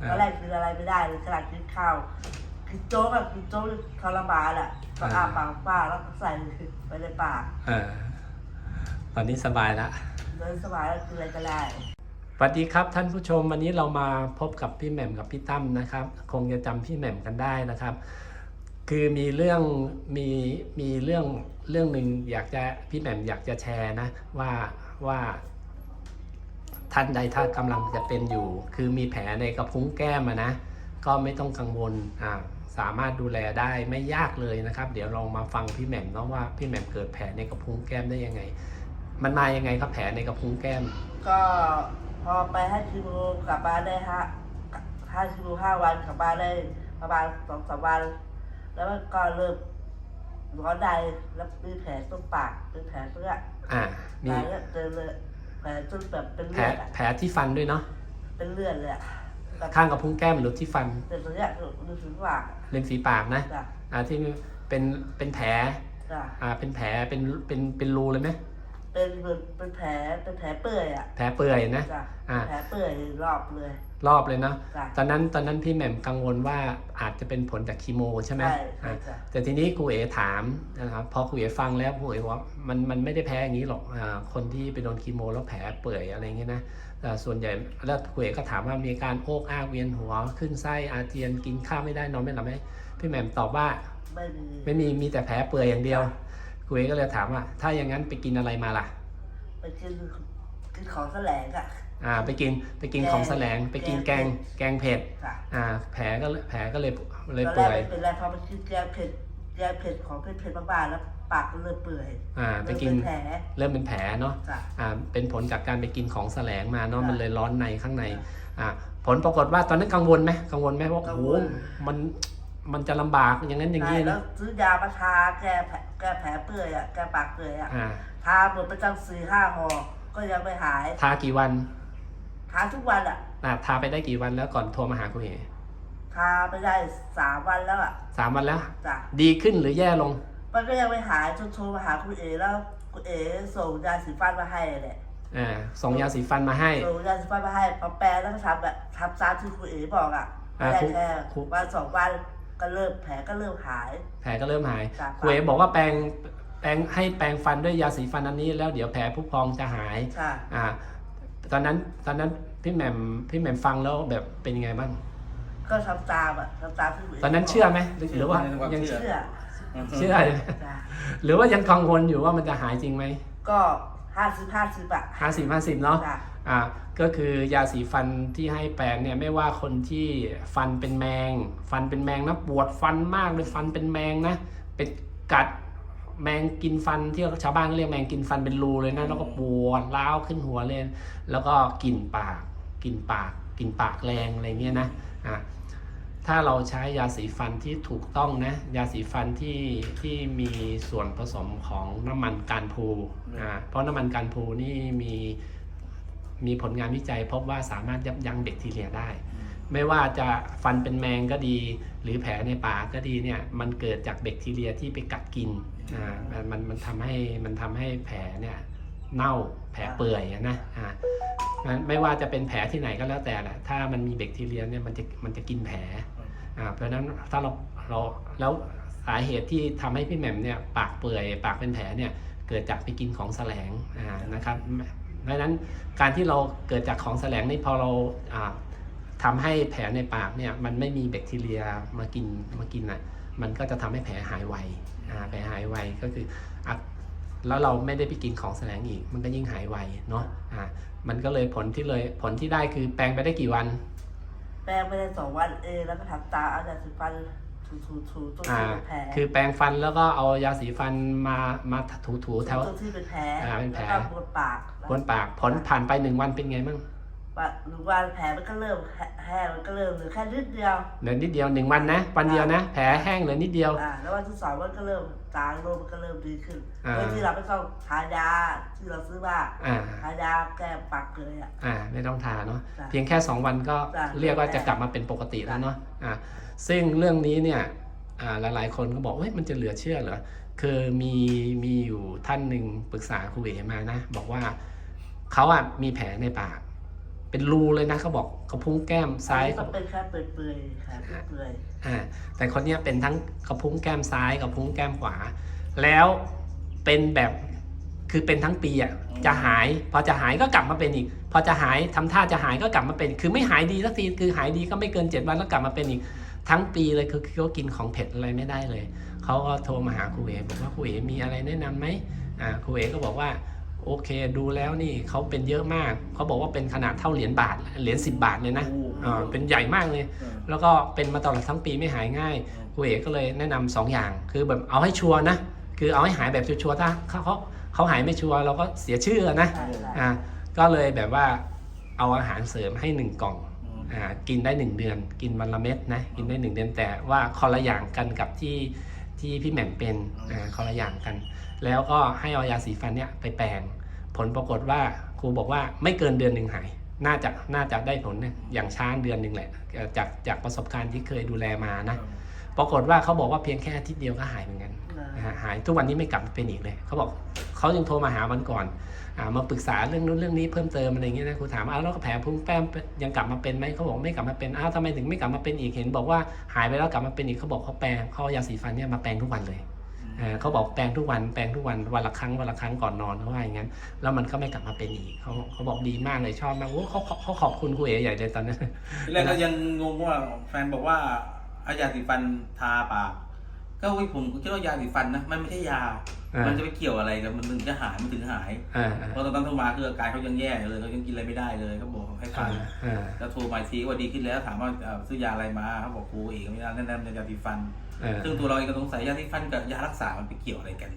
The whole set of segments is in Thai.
อ่าตอนแรกกินอะไรไม่ได้เลยขนาดกินข้าวกินโจ๊กอะกินโจ๊กทรมานอะก็อาปากป้าแล้วก็ใส่ไปในปากเออตอนนี้สบายแล้วเดินสบายแล้วกินอะไรก็ได้สวัสดีครับท่านผู้ชมวันนี้เรามาพบกับพี่แหม่มกับพี่ตั้มนะครับ คงจะจำพี่แหม่มกันได้นะครับ คือมีเรื่องมีมีเรื่องเรื่องหนึ่งอยากจะพี่แหม่มอยากจะแชร์นะว่าว่า ท่านใดถ้ากำลังจะเป็นอยู่ คือมีแผลในกระพุ้งแก้มอะนะ ก็ไม่ต้องกังวลอ่าสามารถดูแลได้ไม่ยากเลยนะครับ เดี๋ยวเรามาฟังพี่แหม่มเนาะว่าพี่แหม่มเกิดแผลในกระพุ้งแก้มได้ยังไง มันมายังไงครับแผลในกระพุ้งแก้ม ก็พอไปให้คิวกลับบ้านได้ฮะห้าคิวห้าวันกลับบ้านได้ประมาณสองสามวัน แล้วมันก็เริ่มร้อนในแล้วมีแผลตรงปากเป็นแผลเลือดอ่าแผมีลเนี่ยเจอเลย แผลจนแบบเป็นแผลเลือดอะแผลที่ฟันด้วยเนาะเป็นเลือดเลยอะแบบข้างกระพุ้งแก้มหรือที่ฟันเป็นเลือดดูถึงปากริมฝีปากนะจ้ะอ่าที่เป็นเป็นแผลจ้ะอ่าเป็นแผลเป็นเป็นเป็นรูเลยไหมเป็นเหมือนเป็นแผลเป็นแผลเปื่อยอะแผลเปื่อยนะ จ้ะอ่า แผลเปื่อยรอบเลย รอบเลยเนาะจ้ะ ตอนนั้นตอนนั้นพี่แหม่มกังวลว่าอาจจะเป็นผลจากคีโมใช่ไหมใช่ใช่อ่าจ้ะ แต่ทีนี้ครูเอถามนะครับพอครูเอฟังแล้วครูเอบอกว่ามันมันไม่ได้แพ้อย่างนี้หรอกอาคนที่ไปโดนคีโมแล้วแผลเปื่อยอะไรเงี้ยนะแต่ส่วนใหญ่แล้วครูเอก็ถามว่ามีอาการโอกอากเวียนหัวขึ้นไส้อาเจียนกินข้าวไม่ได้นอนไม่หลับไหมพี่แหม่มตอบว่า ไม่มีไม่มีมีแต่แผลเปื่อยอย่างเดียวครูเอก็เลยถามว่า ถ้าอย่างนั้นไปกินอะไรมาล่ะ ไปกิน กินของแสลงอะอ่าไปกินไปกินของแสลงไปกินแกงแกงเผ็ดจ้ะอ่าแผลก็แผลก็เลยเลยตอนแรเปื่กอยไม่เป็นไรพอไปกินแกงเผ็ดแกงเผ็ดของเผ็ดเผ็ดๆมากๆแล้วปากก็เริ่มเปื่อยอ่าไปเริ่มกินเป็นแผลเริ่มเป็นแผลเนาะจ้ะ อ่าเป็นผลจากการไปกินของแสลงมาเนาะค่ะมันเลยร้อนในข้างในค่ะอ่าผลปรากฏว่าตอนนั้นกังวลไหมกังวลไหมว่ากัโอ้งโหวล มันมันจะลำบากอย่างนั้นอย่างใช่นี้แล้นะวซื้อยามาทาแก้แผลแก้แผลเปื่อยอะแก้ปากเปื่อยอะอ่าทาหมดไปตั้งสี่ห้าห่อ ก็ยังไม่หายทากี่วันทาทุกวันอะอ่าทาไปได้กี่วันแล้วก่อนโทรมาหาคุณเอทาไปได้สามวันแล้วอะสามวันแล้ว จ้ะดีขึ้นหรือแย่ลง มันก็ยังไม่หายจนโทรมาหาคุณเอแล้วคุณเอส่งยาสีฟันมาให้แหละอ่า ส่งยาสีฟันมาให้ ส่งยาสีฟันมาให้พอแปลแล้วก็ทำแบบทำตามที่คุณเอบอกอะอ่าไม่ได้ครูแค่ครู วันสองวันก็เริ่มแผลก็เริ่มหาย แผลก็เริ่มหายจ้ะ คุณเอบอกว่าแปรง แปรงให้แปรงฟันด้วยยาสีฟันอันนี้ แล้วเดี๋ยวแผลผู้พองจะหายค่ะ อ่า ตอนนั้นตอนนั้นพี่แหม่มพี่แหม่มฟังแล้วแบบเป็นยังไงบ้าง ก็ทำตามอะทำตามที่คุณเอตอนนั้นเชื่อไหมหรือหรือว่าเชื่อในความยังเชื่เชื่อเชื่อใช่ไหมจ้ะหรือว่ายังกังวลอยู่ว่ามันจะหายจริงไหมก็ห้าสิบห้าสิบอะห้าสิบห้าสิบเนาะ จ้ะอ่าก็คือยาสีฟันที่ให้แปรงเนี่ยไม่ว่าคนที่ฟันเป็นแมง ฟันเป็นแมงนะปวดฟันมากเลยฟันเป็นแมงนะเป็นกัด แมงกินฟันที่ชาวบ้านเขาเรียกแมงกินฟันเป็นรูเลยนะแล้วก็ปวดร้าวขึ้นหัวเลย แล้วก็กลิ่นปากกลิ่นปากกลิ่นปากแรงอะไรเงี้ยนะอ่าถ้าเราใช้ยาสีฟันที่ถูกต้องนะ ยาสีฟันที่ที่มีส่วนผสมของน้ำมันการพูอ่าเพราะน้ำมันการพูนี่มีมีผลงานวิจัย พบว่าสามารถยับยั้งแบคทีเรียได้ ไม่ว่าจะฟันเป็นแมงก็ดี หรือแผลในปากก็ดีเนี่ยมันเกิดจากแบคทีเรียที่ไปกัดกินอ่า มันมันมันทำให้มันทำให้แผลเนี่ยเน่าแผลเปื่อยอะนะอ่างั้นไม่ว่าจะเป็นแผลที่ไหนก็แล้วแต่แหละถ้ามันมีแบคทีเรียเนี่ยมันจะมันจะกินแผลอ่าเพราะฉะนั้นถ้าเราเราแล้วสาเหตุที่ทำให้พี่แหม่มเนี่ยปากเปื่อย ปากเป็นแผลเนี่ยเกิดจากไปกินของแสลงอ่านะครับเพราะฉะนั้นการที่เราเกิดจากของแสลงนี่พอเราอ่าทำให้แผลในปากเนี่ยมันไม่มีแบคทีเรียมากินมากินอะ มันก็จะทำให้แผลหายไวอ่าแผลหายไวก็คืออะแล้วเราไม่ได้ไปกินของแสลงอีก มันก็ยิ่งหายไวเนาะอ่ามันก็เลยผลที่เลยผลที่ได้คือแปรงไปได้กี่วัน แปลงไปได้สองวันเองแล้วก็ทำตาเอายาสีฟันถูถูถูตรงอ่าที่เป็นแผลคือแปรงฟันแล้วก็เอายาสีฟันมามาถูถูๆแถวตรงที่เป็นแผลอ่าเป็นแผลแล้วก็บนปากบนปากผลผ่านไปหนึ่งวันเป็นไงบ้าง ว่าหรือว่าแผลมันก็เริ่มแห้งมันก็เริ่มเหลือแค่นิดเดียวเหลือนิดเดียวหนึ่งวันนะวันเดียวนะแผลแห้งเหลือนิดเดียวอ่าแล้ววันที่สองมันก็เริ่มจางลงมันก็เริ่มดีขึ้นอ่าโดยที่เราไม่ต้องทายาที่เราซื้อมาอ่าทายาแก้ปากเลยอะอ่าไม่ต้องทาเนาะจ้ะเพียงแค่2วันก็จ้ะเรียกว่าจะกลับมาเป็นปกติแล้วเนาะอ่าซึ่งเรื่องนี้เนี่ยอ่าหลายๆคนก็บอกเฮ้ยมันจะเหลือเชื่อเหรอคือมีมีอยู่ท่านหนึ่งปรึกษาครูเอ๋มานะ บอกว่าเขาอะมีแผลในปากแเป็นรูเลยนะเขาบอกกระพุ้งแก้มซ้ายก็กับเป็นแค่เปื่อยๆค่ะเปื่อยอ่าแต่คนเนี้ยเป็นทั้งกระพุ้งแก้มซ้ายกระพุ้งแก้มขวา แล้วเป็นแบบคือเป็นทั้งปีอะจะหาย พอจะหายก็กลับมาเป็นอีก พอจะหายทำท่าจะหายก็กลับมาเป็น คือไม่หายดีสักทีคือหายดีก็ไม่เกินเจ็ดวันแล้วกลับมาเป็นอีก ทั้งปีเลยคือคือเขากินของเผ็ดอะไรไม่ได้เลยเขาก็โทรมาหาครูเอบอกว่าครูเอมีอะไรแนะนำไหมอ่าครูเอก็บอกว่า โอเค ดูแล้วนี่เขาเป็นเยอะมาก เขาบอกว่าเป็นขนาดเท่าเหรียญบาท เหรียญสิบบาทเลยนะอ่าเป็นใหญ่มากเลยเออแล้วก็เป็นมาตลอดทั้งปีไม่หายง่ายครูเอกก็เลยแนะนำสองอย่าง คือแบบเอาให้ชัวร์นะ คือเอาให้หายแบบชัวร์ๆถ้าเขาเขาเขาหายไม่ชัวร์เราก็เสียชื่อนะๆใช่ค่ะอ่า ก็เลยแบบว่าเอาอาหารเสริมให้หนึ่งกล่องอืมอ่า กินได้หนึ่งเดือน กินวันละเม็ดนะ กินได้หนึ่งเดือนแต่ว่าคนละอย่างกันกับที่ ที่พี่แหม่มเป็นอ่าคนละอย่างกัน แล้วก็ให้เอายาสีฟันเนี่ยไปแปรงผลปรากฏว่าครูบอกว่าไม่เกินเดือนหนึ่งหาย น่าจะน่าจะได้ผลเนี่ยอย่างช้าเดือนหนึ่งแหละเอ่อจากจากประสบการณ์ที่เคยดูแลมานะปรากฏว่าเขาบอกว่าเพียงแค่อาทิตย์เดียวก็หายเหมือนกันนะฮะหายทุกวันนี้ไม่กลับมาเป็นอีกเลยเขาบอก เขายังโทรมาหาวันก่อนอ่ามาปรึกษาเรื่องนู้นเรื่องนี้เพิ่มเติมอะไรอย่างเงี้ยนะครูถามอ้าวแล้วก็แผลพุ่งแป้มยังกลับมาเป็นไหมเขาบอกไม่กลับมาเป็นอ้าวทำไมถึงไม่กลับมาเป็นอีกเห็น บอกว่าหายไปแล้วกลับมาเป็นอีกเขาบอกเขาแปรงเขาเอายาสีฟันเนี่ยมาแปรงทุกวันเลยอ่าเขาบอกแปรงทุกวันแปรงทุกวันวันละครั้งวันละครั้งก่อนนอนเขาว่าอย่างนั้นแล้วมันก็ไม่กลับมาเป็นอีกเขาเขาบอกดีมากเลยชอบมากโอ้เขาเขาเขาขอบคุณครูเอ๋ใหญ่เลยตอนนั้นทีแรกก็ยังงงว่าแฟนบอกว่าเอายาสีฟันทาปาก ก็วิผมก็คิดว่ายาสีฟันนะมันไม่ใช่ยา อ่ามั มันจะไปเกี่ยวอะไรกับมันถึงจะหายมันถึงหาย อ่าอ่าเพราะตอนนั้นโทรมาคืออาการเขายังแย่อยู่เลยเขายังกินอะไรไม่ได้เลยเขาบอกให้ฟังอ่าแล้วโทรมาอีกทีว่าดีขึ้นแล้วถามว่าเอ่อซื้อยาอะไรมาเขาบอกครูเองไม่ได้แนะนำยาสีฟันอ่า ซึ่งตัวเราเองก็สงสัยยาสีฟันกับยารักษา มันไปเกี่ยวอะไรกัน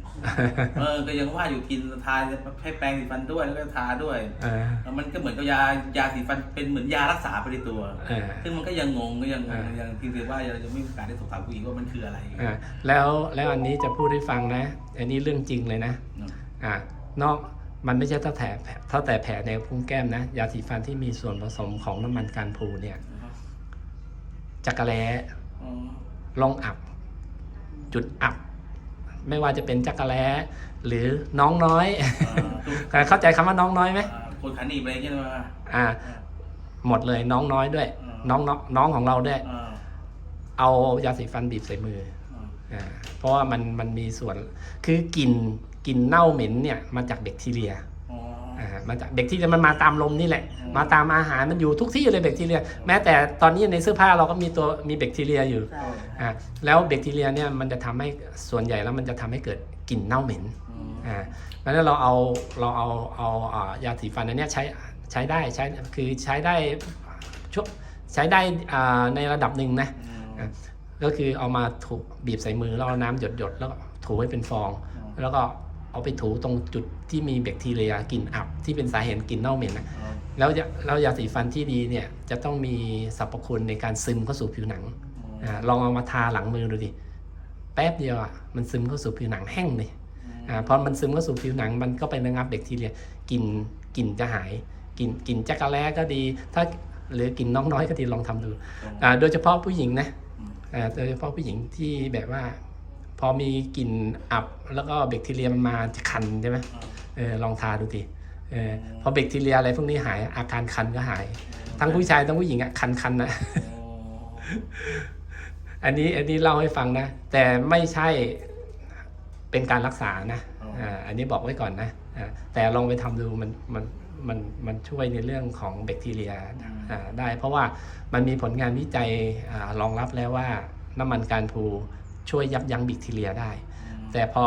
เออ ก็ยังว่าอยู่กินทาให้แปรงสีฟันด้วยแล้วก็ทาด้วยอ่าแล้วมันก็เหมือนกับยายาสีฟันเป็นเหมือนยารักษาไปในตัวอ่าซึ่งมันก็ยังงงก็ยังงงอ่ายัยังทีเดียวว่าเราจะไม่มีโอกาสได้สอบถามผู้หญิงว่ามันคืออะไรอ่าแล้วแล้วอันนี้จะพูดให้ฟังนะ อันนี้เรื่องจริงเลยนะเนอะอ่านอกมันไม่ใช่เท่าแต่เท่าแต่แผลในพุ้งแก้มนะ ยาสีฟันที่มีส่วนผสมของน้ำมันการพูเนี่ยจักระแล้อ๋อลองอับ จุดอับ ไม่ว่าจะเป็นจักระแล้หรือน้องน้อยอ่าทุกเข้าใจคำว่าน้องน้อยไหมอ่าคนขาหนีบอะไรอย่างเงี้ยมาอ่า หมดเลยน้องน้อยด้วยอ่าน้องน้องน้องของเราด้วยอ่าเอายาสีฟันบีบใส่มืออ่าอ่าเพราะว่ามันมันมีส่วนคือกลิ่นกลิ่นเน่าเหม็นเนี่ยมาจากแบคทีเรียอ๋ออ่า มาจากแบคทีเรียมันมาตามลมนี่แหละอืมมาตามอาหารมันอยู่ทุกที่เลยแบคทีเรีย แม้แต่ตอนนี้ในเสื้อผ้าเราก็มีตัวมีแบคทีเรียอยู่ใช่อ่าแล้วแบคทีเรียเนี่ยมันจะทำให้ส่วนใหญ่แล้วมันจะทำให้เกิดกลิ่นเน่าเหม็นอืมอ่าเพราะฉะนั้นเราเอาเราเอาเอาอ่ายาสีฟันอันเนี้ยใช้ใช้ได้ใช้คือใช้ได้ช่วใช้ได้อ่าในระดับหนึ่งนะอืมก็คือเอามาถูบีบใส่มือแล้วเอาน้ำหยดหยดๆแล้วก็ถูให้เป็นฟอง แล้วก็ เอาไปถูตรงจุดที่มีแบคทีเรียกลิ่นอับ ที่เป็นสาเหตุกลิ่นเน่าเหม็นนะอ๋อแล้วยาแล้วยาสีฟันที่ดีเนี่ยจะต้องมีสรรพคุณในการซึมเข้าสู่ผิวหนังอ่าลองเอามาทาหลังมือดูดิแป๊บเดียวอะมันซึมเข้าสู่ผิวหนังแห้งเลยอ่าพอมันซึมเข้าสู่ผิวหนังมันก็ไประงับแบคทีเรียกลิ่นกลิ่นจะหายกลิ่นกลิ่นจักระแล้ก็ดี ถ้าหรือกลิ่นน้องน้อยก็ดีลองทำดูอ่าโดยเฉพาะผู้หญิงนะอืมอ่าโดยเฉพาะผู้หญิงที่แบบว่า พอมีกลิ่นอับแล้วก็แบคทีเรียมันมาจะคันใช่ไหมเออลองทาดูทีเออพอแบคทีเรียอะไรพวกนี้หายอาการคันก็หาย ทั้งผู้ชายทั้งผู้หญิงอะคันคันๆนะอ๋ออันนี้อันนี้เล่าให้ฟังนะ แต่ไม่ใช่เป็นการรักษานะอ่าอันนี้บอกไว้ก่อนนะอ่าแต่ลองไปทำดูมันมันมันมันช่วยในเรื่องของแบคทีเรียอ่าได้ เพราะว่ามันมีผลงานวิจัยอารองรับแล้วว่าน้ำมันการพู ช่วยยับยั้งแบคทีเรียได้ แต่พอ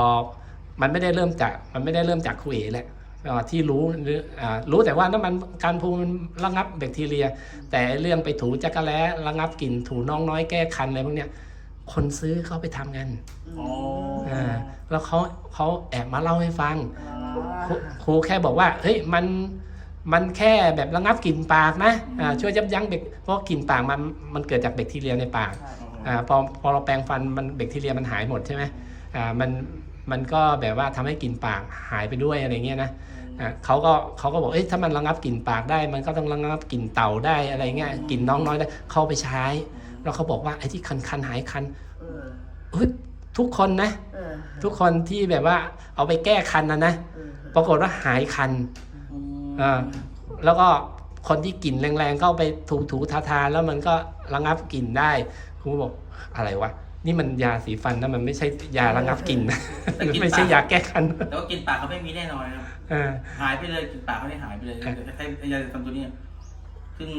มันไม่ได้เริ่มจากมันไม่ได้เริ่มจากครูเอแหละอ่าที่รู้หรืออ่ารู้แต่ว่าน้ำมันการพูมันระงับแบคทีเรีย แต่เรื่องไปถูจักระแล้ระงับกลิ่นถูน้องน้อยแก้คันอะไรพวกเนี้ยคนซื้อเขาไปทำกันอ๋ออ่าแล้วเขาเขาแอบมาเล่าให้ฟังอ๋อครูครูแค่บอกว่า เฮ้ยมันมันแค่แบบระงับกลิ่นปากนะอ่าช่วยยับยั้งเบคเพราะกลิ่นปากมันมันเกิดจากแบคทีเรียในปากใช่ อ่าพอพอเราแปรงฟันมันแบคทีเรียมันหายหมดใช่ไหมอ่ามันมันก็แบบว่าทำให้กลิ่นปากหายไปด้วยอะไรเงี้ยนะอ่าเขาก็เขาก็บอกเอ้ยถ้ามันระงับกลิ่นปากได้ มันก็ต้องระงับกลิ่นเต่าได้อะไรเงี้ยกลิ่นน้องน้อยได้เข้าไปใช้ แล้วเขาบอกว่าไอ้ที่คันคันๆหายคันเออเฮ้ยทุกคนนะเออทุกคนที่แบบว่าเอาไปแก้คันนะนะเออปรากฏว่าหายคันอืมอ่าแล้วก็ คนที่กลิ่นแรงๆก็เอาไปถูถูๆทาๆแล้วมันก็ระงับกลิ่นได้ครูบอกอะไรวะนี่มันยาสีฟันนะมันไม่ใช่ยาระงับกลิ่นนะแต่กลิ่นไม่ใช่ยาแก้คันแต่ว่ากินปากเขาไม่มีแน่นอนครับ เออ หายไปเลยกินปากเขาได้หายไปเลยครับแต่ใช้ยาสีฟันตัวเนี้ยซึ่ง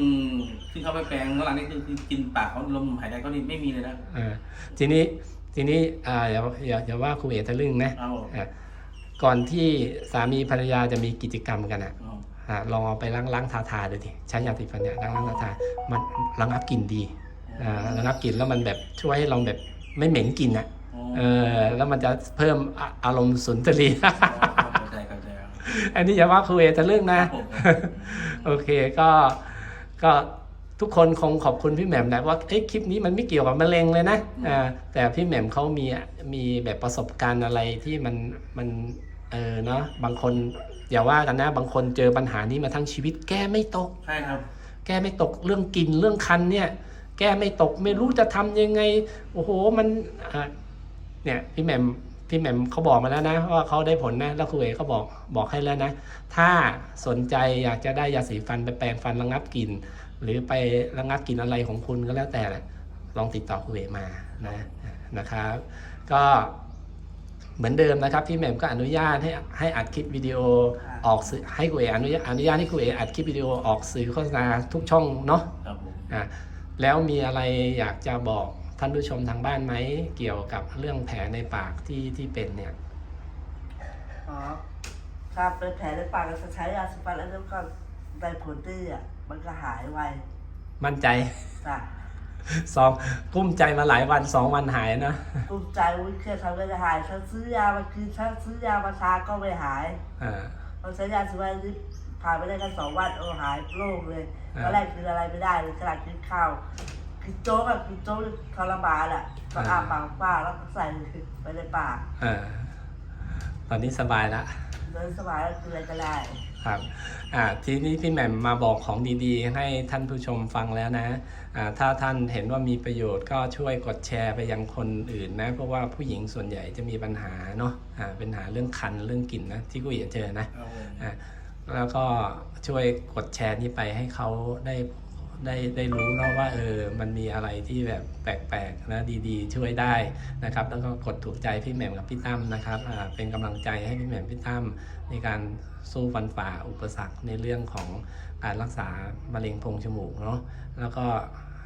ซึ่งเขาไปแปลงแล้วหลังนี้คือคือกินปากเขาลมหายใจเขานี่ไม่มีเลยนะเออทีนี้ทีนี้อ่าอย่าอย่าอย่าว่าครูเอกทะลึ่งนะเอาอะก่อนที่สามีภรรยาจะมีกิจกรรมกันอะเอาอะ ลองเอาไปล้างล้างทาทาดูดิใช้ยาสีฟันเนี่ยล้างล้างทาทามันระงับกลิ่นดีอ่าระงับกลิ่นแล้วมันแบบช่วยให้เราแบบไม่เหม็นกลิ่นอะเออแล้วมันจะเพิ่มอะอารมณ์สุนทรีเข้าใจเข้าใจครับอันนี้อย่าว่าครูเอกทะลึ่งนะผมโอเคก็ก็ทุกคนคงขอบคุณพี่แหม่มนะว่าเอ้คลิปนี้มันไม่เกี่ยวกับมะเร็งเลยนะอ่าแต่พี่แหม่มเขามีมีแบบประสบการณ์อะไรที่มันมันเออเนาะบางคน อย่าว่ากันนะบางคนเจอปัญหานี้มาทั้งชีวิต แก้ไม่ตก ใช่ครับ แก้ไม่ตกเรื่องกินเรื่องคันเนี่ย แก้ไม่ตกไม่รู้จะทำยังไง โอ้โหมันอะเนี่ยพี่แหม่มพี่แหม่มเขาบอกมาแล้วนะว่าเขาได้ผลนะแล้วครูเอกเขาบอกบอกให้แล้วนะ ถ้าสนใจอยากจะได้ยาสีฟันไปแปรงฟันระงับกลิ่นหรือไประงับกลิ่นอะไรของคุณก็แล้วแต่แหละลองติดต่อครูเอกมานะนะครับ ก็ เหมือนเดิมนะครับพี่แหม่มก็อนุญาตให้ให้อัดคลิปวิดีโอออกสื่อให้ครูเอกอนุญาตอนุญาตให้ครูเอกอัดคลิปวิดีโอออกสื่อโฆษณาทุกช่องเนาะครับผมอะแล้วมีอะไรอยากจะบอกท่านผู้ชมทางบ้านไหมเกี่ยวกับเรื่องแผลในปากที่ที่เป็นเนี่ยอ๋อถ้าเป็นแผลในปากจะใช้ยาสีฟันแล้วก็ได้ผลดีอะมันก็หายไวมั่นใจจ้ะ สองกุ้มใจมาหลายวันสองวันหายนะตุ้มใจอุ้ยเครียดทำก็จะหายฉันซื้อยามากินฉันซื้อยามาทาก็ไม่หายอ่าพอใช้ยาสีฟันนี่ผ่านไปได้แค่สองวันโอ้หายโล่งเลยอ่าตอนแรกกินอะไรไม่ได้เลยขนาดกินข้าวกินโจ๊กอะกินโจ๊กนี่ทรมานอะต้องอาปากป้าแล้วก็ใส่ไปในปากอ่าตอนนี้สบายแล้ว เดินสบายแล้วกินอะไรก็ได้ครับอ่าทีนี้พี่แหม่มมาบอกของดีๆ ให้ท่านผู้ชมฟังแล้วนะอ่าถ้าท่านเห็นว่ามีประโยชน์ก็ช่วยกดแชร์ไปยังคนอื่นนะ เพราะว่าผู้หญิงส่วนใหญ่จะมีปัญหาเนาะอ่าเป็นปัญหาเรื่องคันเรื่องกลิ่นนะที่กูอยากเจอนะครับผมอะแล้วก็ช่วยกดแชร์นี้ไปให้เขาได้ ได้ได้รู้เนาะว่าเออมันมีอะไรที่แบบแปลกๆนะดีๆ ช่วยได้นะครับ แล้วก็กดถูกใจพี่แหม่มกับพี่ตั้มนะครับอ่าเป็นกำลังใจให้พี่แหม่มพี่ตั้มในการสู้ฟันฝ่าอุปสรรคในเรื่องของการรักษามะเร็งโพรงจมูกเนาะแล้วก็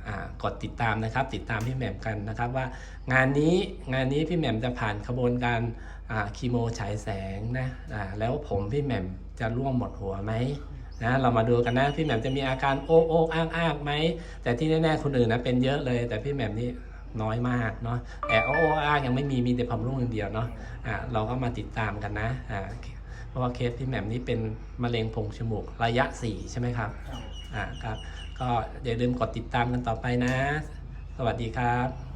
อ่ากดติดตามนะครับ ติดตามพี่แหม่มกันนะครับว่างานนี้งานนี้พี่แหม่มจะผ่านขบวนการอ่าคีโมฉายแสงนะอ่าแล้วผมพี่แหม่มจะร่วงหมดหัวไหม นะเรามาดูกันนะพี่แหม่มจะมีอาการโอ๊กโอ๊กอ้างอ้างไหมแต่ที่แน่ๆคนอื่นนะเป็นเยอะเลย แต่พี่แหม่มนี่น้อยมากเนาะแต่โอ๊กโอ๊กอ้างยังไม่มีมีแต่ผมร่วงอย่างเดียวเนาะอ่าเราก็มาติดตามกันนะอ่าเพราะว่าเคสพี่แหม่มนี่เป็นมะเร็งโพรงจมูกระยะ 4 ใช่ไหมครับครับอ่าครับ ก็อย่าลืมกดติดตามกันต่อไปนะ สวัสดีครับ